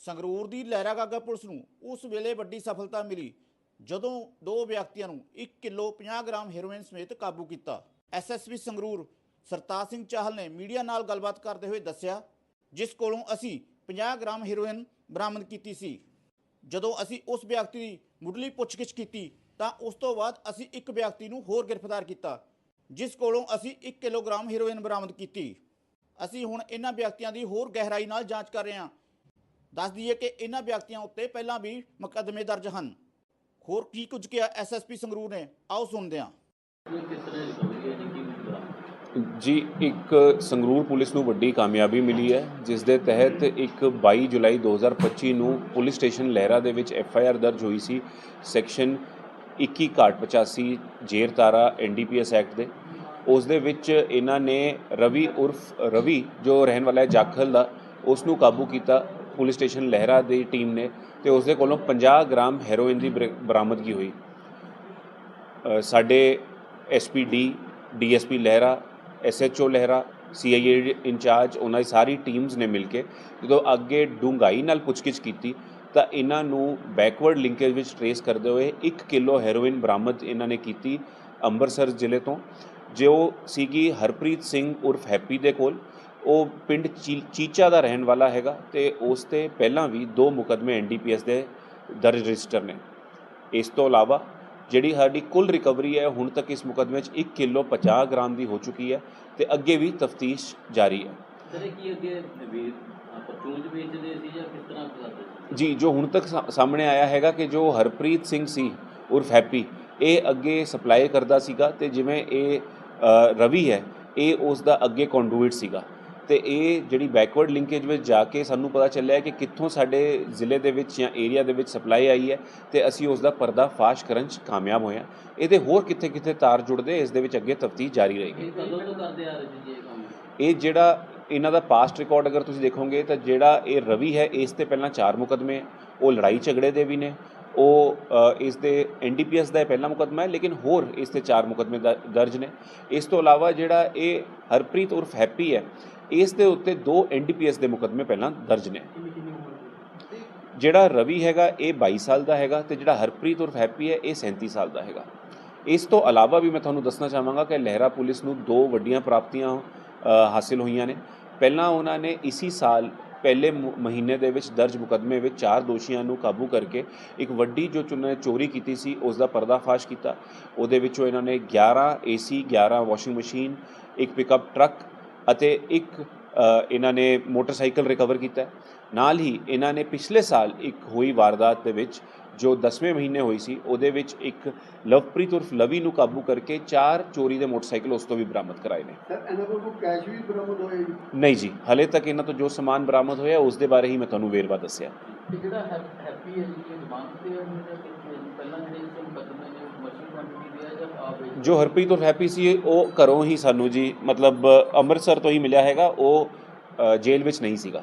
ਸੰਗਰੂਰ ਦੀ Lehragaga police ਨੂੰ ਉਸ ਵੇਲੇ ਵੱਡੀ ਸਫਲਤਾ ਮਿਲੀ, ਜਦੋਂ ਦੋ ਵਿਅਕਤੀਆਂ ਨੂੰ 1 ਕਿਲੋ 50 ਗ੍ਰਾਮ ਹੈਰੋਇਨ ਸਮੇਤ ਕਾਬੂ ਕੀਤਾ। ਐਸਐਸਪੀ ਸੰਗਰੂਰ ਸਰਤਾਜ ਸਿੰਘ ਚਾਹਲ ਨੇ ਮੀਡੀਆ ਨਾਲ ਗੱਲਬਾਤ ਕਰਦੇ ਹੋਏ ਦੱਸਿਆ, ਜਿਸ ਕੋਲੋਂ ਅਸੀਂ 50 ਗ੍ਰਾਮ ਹੈਰੋਇਨ ਬਰਾਮਦ ਕੀਤੀ ਸੀ। ਜਦੋਂ ਅਸੀਂ ਉਸ ਵਿਅਕਤੀ ਦੀ ਮੁੱਢਲੀ ਪੁੱਛਗਿੱਛ ਕੀਤੀ, ਤਾਂ ਉਸ ਤੋਂ ਬਾਅਦ ਅਸੀਂ ਇੱਕ ਵਿਅਕਤੀ ਨੂੰ ਹੋਰ ਗ੍ਰਿਫਤਾਰ ਕੀਤਾ, ਜਿਸ ਕੋਲੋਂ ਅਸੀਂ 1 ਕਿਲੋਗ੍ਰਾਮ ਹੈਰੋਇਨ ਬਰਾਮਦ ਕੀਤੀ। ਅਸੀਂ ਹੁਣ ਇਹਨਾਂ ਵਿਅਕਤੀਆਂ ਦੀ ਹੋਰ ਗਹਿਰਾਈ ਨਾਲ ਜਾਂਚ ਕਰ ਰਹੇ ਹਾਂ। ਦੱਸ ਦਈਏ ਕਿ ਇਹਨਾਂ ਵਿਅਕਤੀਆਂ ਉੱਤੇ ਪਹਿਲਾਂ ਵੀ ਮੁਕੱਦਮੇ ਦਰਜ ਹਨ। ਹੋਰ ਕੀ ਕੁਝ ਕਿਹਾ ਐਸਐਸਪੀ ਸੰਗਰੂਰ ਨੇ? ਆਓ ਸੁਣਦੇ ਹਾਂ। ਜੀ? ਇੱਕ ਸੰਗਰੂਰ ਪੁਲਿਸ ਨੂੰ ਵੱਡੀ ਕਾਮਯਾਬੀ ਮਿਲੀ ਹੈ ਜਿਸ ਦੇ ਤਹਿਤ ਇੱਕ 22 ਜੁਲਾਈ 2025 ਨੂੰ ਪੁਲਿਸ ਸਟੇਸ਼ਨ ਲਹਿਰਾ ਦੇ ਵਿੱਚ ਐਫ ਆਈ ਆਰ ਦਰਜ ਹੋਈ ਸੀ ਸੈਕਸ਼ਨ 21 ਘਾਟ 85 ਜੇਰ ਤਾਰਾ ਐਨਡੀਪੀਐਸ ਐਕਟ ਦੇ। ਉਸ ਦੇ ਵਿੱਚ ਇਹਨਾਂ ਨੇ ਰਵੀ ਉਰਫ ਰਵੀ ਜੋ ਰਹਿਣ ਵਾਲਾ ਹੈ ਜਾਖਲ ਦਾ ਉਸ ਨੂੰ ਕਾਬੂ ਕੀਤਾ। ਪੁਲਿਸ ਸਟੇਸ਼ਨ ਲਹਿਰਾ ਦੀ ਟੀਮ ਨੇ ਤੇ ਉਸ ਦੇ ਕੋਲੋਂ 50 ਗ੍ਰਾਮ ਹੈਰੋਇਨ ਦੀ ਬਰ- ਬਰਾਮਦਗੀ ਹੋਈ। ਅ, ਸਾਡੇ SPD DSP Lehra SHO Lehra CIA incharge ਉਹਨਾਂ ਦੀ ਸਾਰੀ ਟੀਮਸ ਨੇ ਮਿਲ ਕੇ ਜਦੋਂ ਅੱਗੇ ਡੂੰਘਾਈ ਨਾਲ ਪੁੱਛਗਿੱਛ ਕੀਤੀ ਤਾਂ ਇਹਨਾਂ ਨੂੰ ਬੈਕਵਰਡ ਲਿੰਕੇਜ ਵਿੱਚ ਟਰੇਸ ਕਰਦੇ ਹੋਏ 1 ਕਿਲੋ ਹੈਰੋਇਨ ਬਰਾਮਦ ਇਹਨਾਂ ਨੇ ਕੀਤੀ ਅੰਮ੍ਰਿਤਸਰ ਜ਼ਿਲ੍ਹੇ ਤੋਂ। ਜੋ ਸੀਗੀ ਹਰਪ੍ਰੀਤ ਸਿੰਘ ਉਰਫ ਹੈਪੀ ਦੇ ਕੋਲ ਉਹ ਪਿੰਡ ਚੀਚਾ ਦਾ ਰਹਿਣ ਵਾਲਾ ਹੈਗਾ ਤੇ ਉਸ ਤੇ ਪਹਿਲਾਂ ਵੀ ਦੋ ਮੁਕਦਮੇ ਐਨਡੀਪੀਐਸ ਦੇ ਦਰਜ ਰਜਿਸਟਰ ਨੇ। ਇਸ ਤੋਂ ਇਲਾਵਾ ਜਿਹੜੀ ਸਾਡੀ ਕੁੱਲ ਰਿਕਵਰੀ ਹੈ ਹੁਣ ਤੱਕ ਇਸ ਮੁਕਦਮੇ 'ਚ 1 ਕਿਲੋ 50 ਗ੍ਰਾਮ ਦੀ ਹੋ ਚੁੱਕੀ ਹੈ ਤੇ ਅੱਗੇ ਵੀ ਤਫਤੀਸ਼ ਜਾਰੀ ਹੈ। ਸਰ ਇਹ ਕੀ ਅੱਗੇ ਵੇ ਪਰਚੂਨ ਚ ਵੇਚਦੇ ਸੀ ਜਾਂ ਕਿਸ ਤਰ੍ਹਾਂ ਕਰਦੇ ਸੀ? ਜੀ ਜੋ ਹੁਣ ਤੱਕ ਸਾਹਮਣੇ ਆਇਆ ਹੈਗਾ ਕਿ ਜੋ ਹਰਪ੍ਰੀਤ ਸਿੰਘ ਸੀ ਉਰਫ ਹੈਪੀ ਇਹ ਅੱਗੇ ਸਪਲਾਈ ਕਰਦਾ ਸੀਗਾ ਤੇ ਜਿਵੇਂ ਇਹ ਰਵੀ ਹੈ ਇਹ ਉਸ ਦਾ ਅੱਗੇ ਕੰਡੂਇਟ ਸੀਗਾ। ਤੇ ਇਹ ਜਿਹੜੀ ਬੈਕਵਰਡ ਲਿੰਕੇਜ ਵਿੱਚ ਜਾ ਕੇ ਸਾਨੂੰ ਪਤਾ ਚੱਲਿਆ ਕਿ ਕਿੱਥੋਂ ਸਾਡੇ ਜ਼ਿਲ੍ਹੇ ਦੇ ਵਿੱਚ ਜਾਂ ਏਰੀਆ ਦੇ ਵਿੱਚ ਸਪਲਾਈ ਆਈ ਹੈ ਤੇ ਅਸੀਂ ਉਸ ਦਾ ਪਰਦਾ ਫਾਸ਼ ਕਰਨ 'ਚ ਕਾਮਯਾਬ ਹੋਏ ਹਾਂ। ਇਹਦੇ ਹੋਰ ਕਿੱਥੇ ਕਿੱਥੇ ਤਾਰ ਜੁੜਦੇ ਇਸ ਦੇ ਵਿੱਚ ਅੱਗੇ ਤਫਤੀਸ਼ ਜਾਰੀ ਰਹੇਗੀ। ਇਹ ਜਿਹੜਾ ਇਹਨਾਂ ਦਾ ਪਾਸਟ ਰਿਕਾਰਡ ਅਗਰ ਤੁਸੀਂ ਦੇਖੋਗੇ ਤਾਂ ਜਿਹੜਾ ਇਹ ਰਵੀ ਹੈ ਇਸ ਤੇ ਪਹਿਲਾਂ ਚਾਰ ਮੁਕਦਮੇ। ਉਹ ਲੜਾਈ ਝਗੜੇ ਦੇ ਵੀ ਨੇ। ਉਹ ਇਸ ਦੇ ਐਨਡੀਪੀਐਸ ਦਾ ਇਹ ਪਹਿਲਾ ਮੁਕਦਮਾ ਹੈ ਲੇਕਿਨ ਹੋਰ ਇਸ ਤੇ ਚਾਰ ਮੁਕਦਮੇ ਦਰਜ ਨੇ। ਇਸ ਤੋਂ ਇਲਾਵਾ ਜਿਹੜਾ ਇਹ ਹਰਪ੍ਰੀਤ ਉਰਫ ਹੈਪੀ ਹੈ ਇਸ ਦੇ ਉੱਤੇ ਦੋ ਐਨਡੀਪੀਐਸ ਦੇ ਮੁਕਦਮੇ ਪਹਿਲਾਂ ਦਰਜ ਨੇ। ਜਿਹੜਾ ਰਵੀ ਹੈਗਾ ਇਹ 22 ਸਾਲ ਦਾ ਹੈਗਾ ਤੇ ਜਿਹੜਾ ਹਰਪ੍ਰੀਤ ਉਰਫ ਹੈਪੀ ਹੈ ਇਹ 37 ਸਾਲ ਦਾ ਹੈਗਾ। ਇਸ ਤੋਂ ਇਲਾਵਾ ਵੀ ਮੈਂ ਤੁਹਾਨੂੰ ਦੱਸਣਾ ਚਾਹਾਂਗਾ ਕਿ ਲਹਿਰਾ ਪੁਲਿਸ ਨੂੰ ਦੋ ਵੱਡੀਆਂ ਪ੍ਰਾਪਤੀਆਂ ਅ, ਹਾਸਿਲ ਹੋਈਆਂ ਨੇ। ਪਹਿਲਾਂ ਉਹਨਾਂ ਨੇ ਇਸੀ ਸਾਲ ਪਹਿਲੇ ਮਹੀਨੇ ਦੇ ਵਿੱਚ ਦਰਜ ਮੁਕਦਮੇ ਵਿੱਚ ਚਾਰ ਦੋਸ਼ੀਆਂ ਨੂੰ ਕਾਬੂ ਕਰਕੇ ਇੱਕ ਵੱਡੀ ਜੋ ਚੁਣੇ ਚੋਰੀ ਕੀਤੀ ਸੀ ਉਸ ਦਾ ਪਰਦਾਫਾਸ਼ ਕੀਤਾ। ਉਹਦੇ ਵਿੱਚੋਂ ਇਹਨਾਂ ਨੇ 11 ਏਸੀ 11 ਵਾਸ਼ਿੰਗ ਮਸ਼ੀਨ ਇੱਕ ਪਿਕਅਪ ਟਰੱਕ ਅਤੇ ਇੱਕ ਇਹਨਾਂ ਨੇ ਮੋਟਰਸਾਈਕਲ ਰਿਕਵਰ ਕੀਤਾ। ਨਾਲ ਹੀ ਇਹਨਾਂ ਨੇ ਪਿਛਲੇ ਸਾਲ ਇੱਕ ਹੋਈ ਵਾਰਦਾਤ ਦੇ ਵਿੱਚ ਜੋ 10ਵੇਂ ਮਹੀਨੇ ਹੋਈ ਸੀ ਉਹਦੇ ਵਿੱਚ ਇੱਕ ਲਵਪ੍ਰੀਤ ਉਰਫ ਲਵੀ ਨੂੰ ਕਾਬੂ ਕਰਕੇ ਚਾਰ ਚੋਰੀ ਦੇ ਮੋਟਰਸਾਈਕਲ ਉਸ ਤੋਂ ਵੀ ਬਰਾਮਦ ਕਰਾਏ ਨੇ। ਸਰ ਇਹਨਾਂ ਕੋਲ ਕੋਈ ਕੈਸ਼ ਵੀ ਬਰਾਮਦ ਹੋਇਆ ਨਹੀਂ ਜੀ ਹਲੇ ਤੱਕ ਇਹਨਾਂ ਤੋਂ ਜੋ ਸਮਾਨ ਬਰਾਮਦ ਹੋਇਆ ਉਸ ਦੇ ਬਾਰੇ ਹੀ ਮੈਂ ਤੁਹਾਨੂੰ ਵੇਰਵਾ ਦੱਸਿਆ। ਤੇ ਜਿਹੜਾ ਹੈਪੀ ਹੈ ਜੀ ਜ਼ਮਾਨਤ ਤੇ ਹੈ ਪਹਿਲਾਂ ਜਿਹੜੇ ਇਸ ਮੁਕੱਦਮੇ ਨੇ ਮਸ਼ੀਨ ਕੰਪਨੀ ਦੇ ਆ ਜਾਂ ਆਪ ਜੋ ਹਰਪ੍ਰੀਤ ਉਰਫ ਹੈਪੀ ਸੀ ਉਹ ਘਰੋਂ ਹੀ ਸਾਨੂੰ ਜੀ ਮਤਲਬ ਅੰਮ੍ਰਿਤਸਰ ਤੋਂ ਹੀ ਮਿਲਿਆ ਹੈਗਾ ਉਹ ਅ, ਜੇਲ੍ਹ ਵਿੱਚ ਨਹੀਂ ਸੀਗਾ।